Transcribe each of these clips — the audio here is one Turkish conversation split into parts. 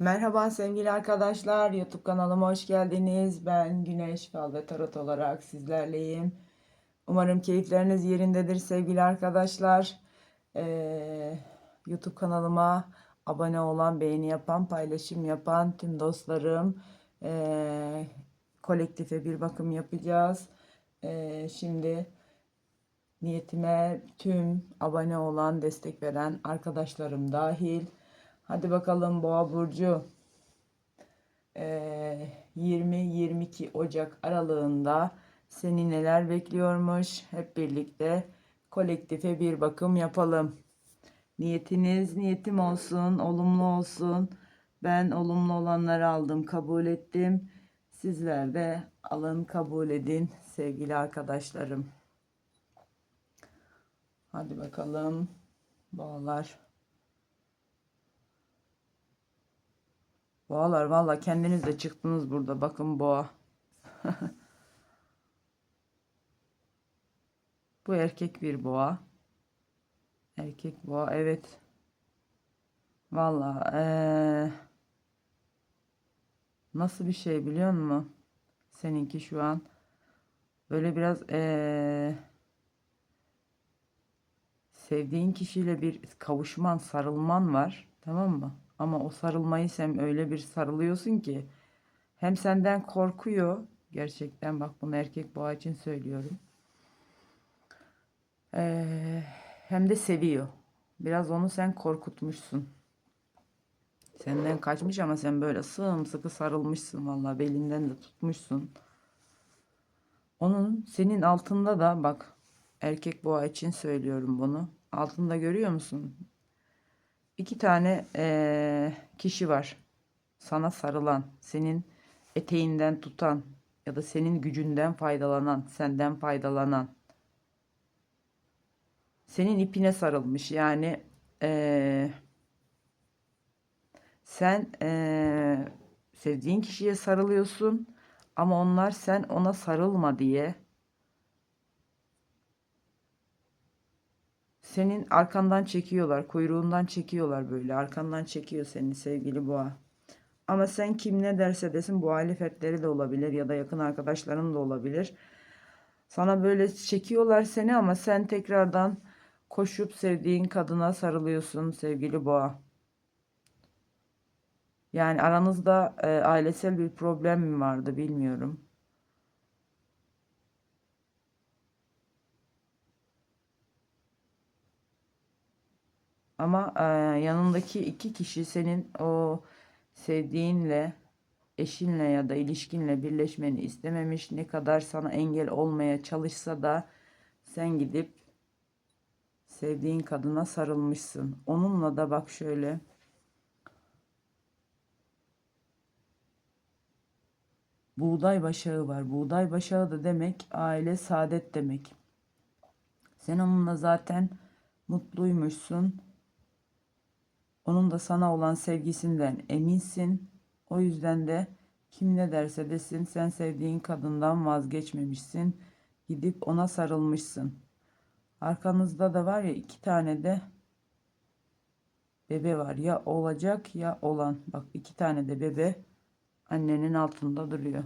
Merhaba sevgili arkadaşlar, YouTube kanalıma hoş geldiniz. Ben Güneş Fal ve Tarot olarak sizlerleyim. Umarım keyifleriniz yerindedir sevgili arkadaşlar. Ee, YouTube kanalıma abone olan, beğeni yapan, paylaşım yapan tüm dostlarım ee, kolektife bir bakım yapacağız. Ee, şimdi niyetime tüm abone olan, destek veren arkadaşlarım dahil. Hadi bakalım Boğa Burcu. Ee, 20-22 Ocak aralığında seni neler bekliyormuş? Hep birlikte kolektife bir bakım yapalım. Niyetiniz niyetim olsun, olumlu olsun. Ben olumlu olanları aldım, kabul ettim. Sizler de alın, kabul edin sevgili arkadaşlarım. Hadi bakalım. Boğalar. Boğalar valla kendiniz de çıktınız burada. Bakın boğa. Bu erkek bir boğa. Erkek boğa evet. Valla eee, nasıl bir şey biliyor musun? Seninki şu an böyle biraz eee, sevdiğin kişiyle bir kavuşman, sarılman var. Tamam mı? Ama o sarılmayı sen öyle bir sarılıyorsun ki hem senden korkuyor gerçekten bak bunu erkek boğa için söylüyorum. Ee, hem de seviyor. Biraz onu sen korkutmuşsun. Senden kaçmış ama sen böyle sımsıkı sarılmışsın vallahi belinden de tutmuşsun. Onun senin altında da bak erkek boğa için söylüyorum bunu. Altında görüyor musun? İki tane eee, kişi var. Sana sarılan, senin eteğinden tutan ya da senin gücünden faydalanan, senden faydalanan. Senin ipine sarılmış. Yani eee, sen eee, sevdiğin kişiye sarılıyorsun ama onlar sen ona sarılma diye Senin arkandan çekiyorlar, kuyruğundan çekiyorlar böyle. Arkandan çekiyor seni sevgili boğa. Ama sen kim ne derse desin bu muhalefetleri de olabilir ya da yakın arkadaşların da olabilir. Sana böyle çekiyorlar seni ama sen tekrardan koşup sevdiğin kadına sarılıyorsun sevgili boğa. Yani aranızda e, ailesel bir problem mi vardı bilmiyorum. Ama e, yanındaki iki kişi senin o sevdiğinle, eşinle ya da ilişkinle birleşmeni istememiş. Ne kadar sana engel olmaya çalışsa da sen gidip sevdiğin kadına sarılmışsın. Onunla da bak şöyle. Buğday başağı var. Buğday başağı da demek aile saadet demek. Sen onunla zaten mutluymuşsun. Onun da sana olan sevgisinden eminsin. O yüzden de kim ne derse desin sen sevdiğin kadından vazgeçmemişsin. Gidip ona sarılmışsın. Arkanızda da var ya iki tane de bebe var. Ya olacak ya olan. Bak iki tane de bebe annenin altında duruyor.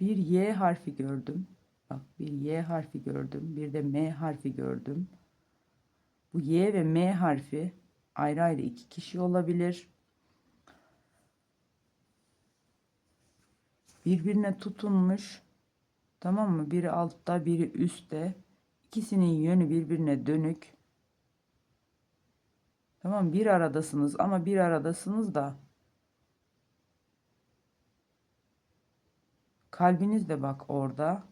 Bir Y harfi gördüm. Bak bir Y harfi gördüm. Bir de M harfi gördüm. Bu Y ve M harfi ayrı ayrı iki kişi olabilir. Birbirine tutunmuş. Tamam mı? Biri altta, biri üstte. İkisinin yönü birbirine dönük. Tamam bir aradasınız ama bir aradasınız da Kalbiniz de bak orada.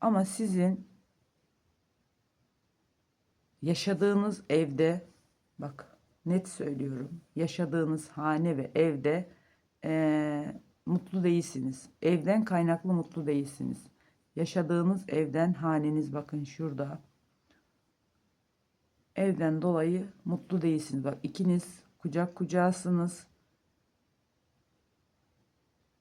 Ama sizin yaşadığınız evde bak net söylüyorum. Yaşadığınız hane ve evde e, mutlu değilsiniz. Evden kaynaklı mutlu değilsiniz. Yaşadığınız evden haneniz bakın şurada. Evden dolayı mutlu değilsiniz. Bak ikiniz kucak kucağısınız.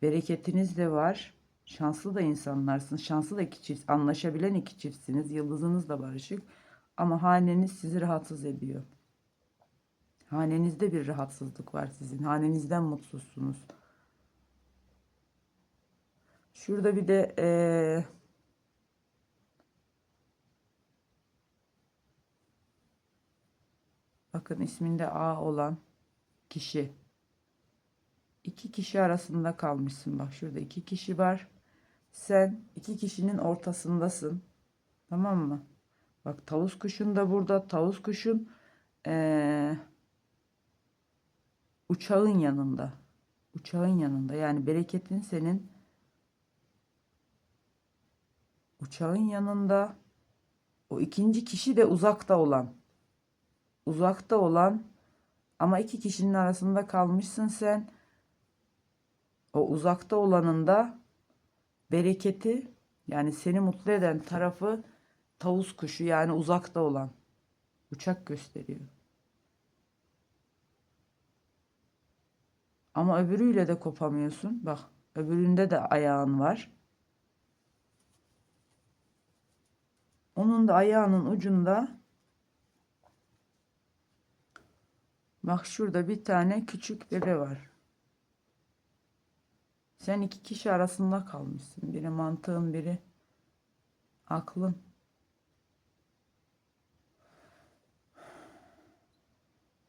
Bereketiniz de var. Şanslı da insanlarsınız. Şanslı da iki çift. Anlaşabilen iki çiftsiniz. Yıldızınız da barışık. Ama haneniz sizi rahatsız ediyor. Hanenizde bir rahatsızlık var sizin. Hanenizden mutsuzsunuz. Şurada bir de eee, bakın isminde A olan kişi. İki kişi arasında kalmışsın. Bak şurada iki kişi var. Sen iki kişinin ortasındasın. Tamam mı? Bak tavus kuşun da burada. Tavus kuşun eee, uçağın yanında. Uçağın yanında. Yani bereketin senin uçağın yanında. O ikinci kişi de uzakta olan. Uzakta olan ama iki kişinin arasında kalmışsın sen. O uzakta olanın da bereketi yani seni mutlu eden tarafı tavus kuşu yani uzakta olan uçak gösteriyor. Ama öbürüyle de kopamıyorsun. Bak öbüründe de ayağın var. Onun da ayağının ucunda bak şurada bir tane küçük bebe var. Sen iki kişi arasında kalmışsın. Biri mantığın, biri aklın.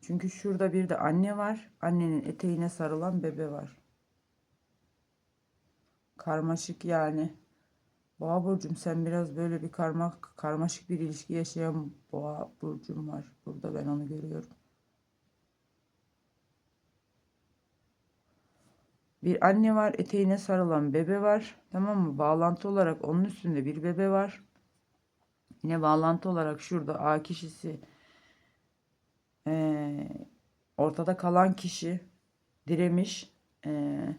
Çünkü şurada bir de anne var. Annenin eteğine sarılan bebe var. Karmaşık yani. Boğa burcum sen biraz böyle bir karmak karmaşık bir ilişki yaşayan boğa burcum var. Burada ben onu görüyorum. Bir anne var, eteğine sarılan bebe var. Tamam mı? Bağlantı olarak onun üstünde bir bebe var. Yine bağlantı olarak şurada A kişisi eee, ortada kalan kişi diremiş. Eee,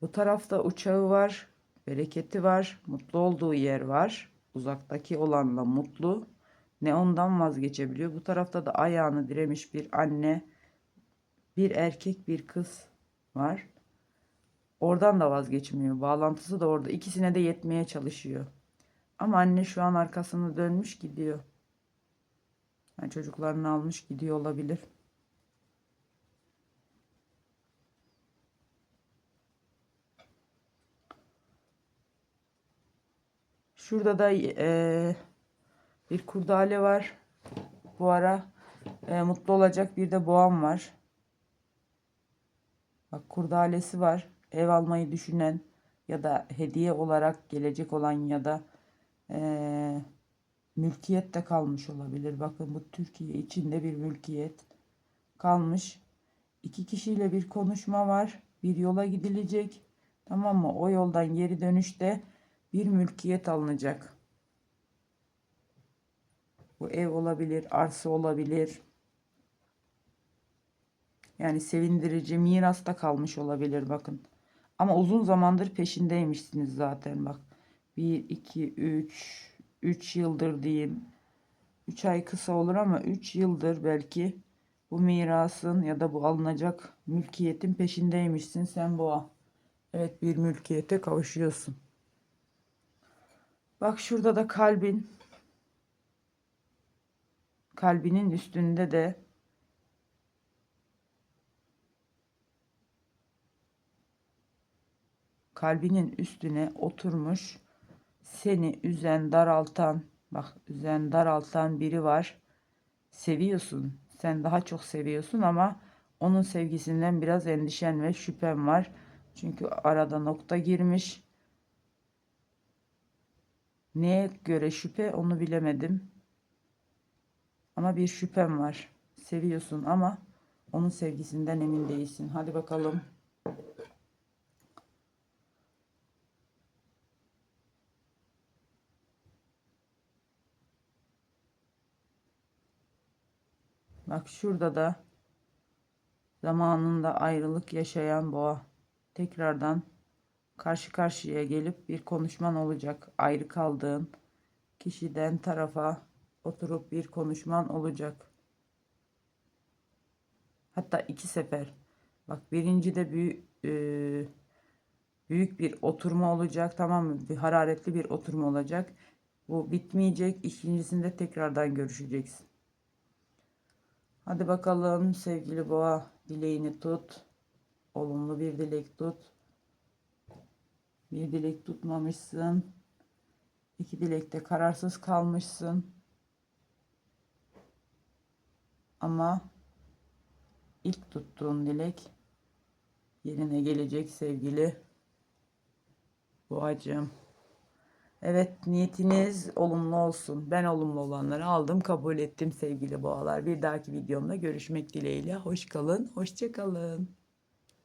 bu tarafta uçağı var, bereketi var, mutlu olduğu yer var. Uzaktaki olanla mutlu. Ne ondan vazgeçebiliyor. Bu tarafta da ayağını diremiş bir anne, bir erkek, bir kız var. Oradan da vazgeçmiyor. Bağlantısı da orada. İkisine de yetmeye çalışıyor. Ama anne şu an arkasını dönmüş gidiyor. Yani çocuklarını almış gidiyor olabilir. Şurada da eee, bir kurdale var. Bu ara eee, mutlu olacak bir de boğam var. Bak kurdalesi var. Ev almayı düşünen ya da hediye olarak gelecek olan ya da eee mülkiyette kalmış olabilir. Bakın bu Türkiye içinde bir mülkiyet kalmış. İki kişiyle bir konuşma var. Bir yola gidilecek. Tamam mı? O yoldan geri dönüşte bir mülkiyet alınacak. Bu ev olabilir, arsa olabilir. Yani sevindirici mirasta kalmış olabilir bakın. Ama uzun zamandır peşindeymişsiniz zaten bak. 1, 2, 3, 3 yıldır diyeyim. 3 ay kısa olur ama 3 yıldır belki bu mirasın ya da bu alınacak mülkiyetin peşindeymişsin sen boğa. Evet bir mülkiyete kavuşuyorsun. Bak şurada da kalbin. Kalbinin üstünde de kalbinin üstüne oturmuş seni üzen, daraltan, bak üzen, daraltan biri var. Seviyorsun. Sen daha çok seviyorsun ama onun sevgisinden biraz endişen ve şüphen var. Çünkü arada nokta girmiş. Neye göre şüphe onu bilemedim. Ama bir şüphem var. Seviyorsun ama onun sevgisinden emin değilsin. Hadi bakalım. Bak şurada da zamanında ayrılık yaşayan boğa tekrardan karşı karşıya gelip bir konuşman olacak. Ayrı kaldığın kişiden tarafa oturup bir konuşman olacak. Hatta iki sefer. Bak birinci de büyük büyük bir oturma olacak tamam mı? Bir hararetli bir oturma olacak. Bu bitmeyecek. İkincisinde tekrardan görüşeceksin. Hadi bakalım sevgili boğa dileğini tut. Olumlu bir dilek tut. Bir dilek tutmamışsın. İki dilekte kararsız kalmışsın. Ama ilk tuttuğun dilek yerine gelecek sevgili boğacığım. Evet niyetiniz olumlu olsun. Ben olumlu olanları aldım kabul ettim sevgili boğalar. Bir dahaki videomda görüşmek dileğiyle. Hoş kalın, hoşça kalın.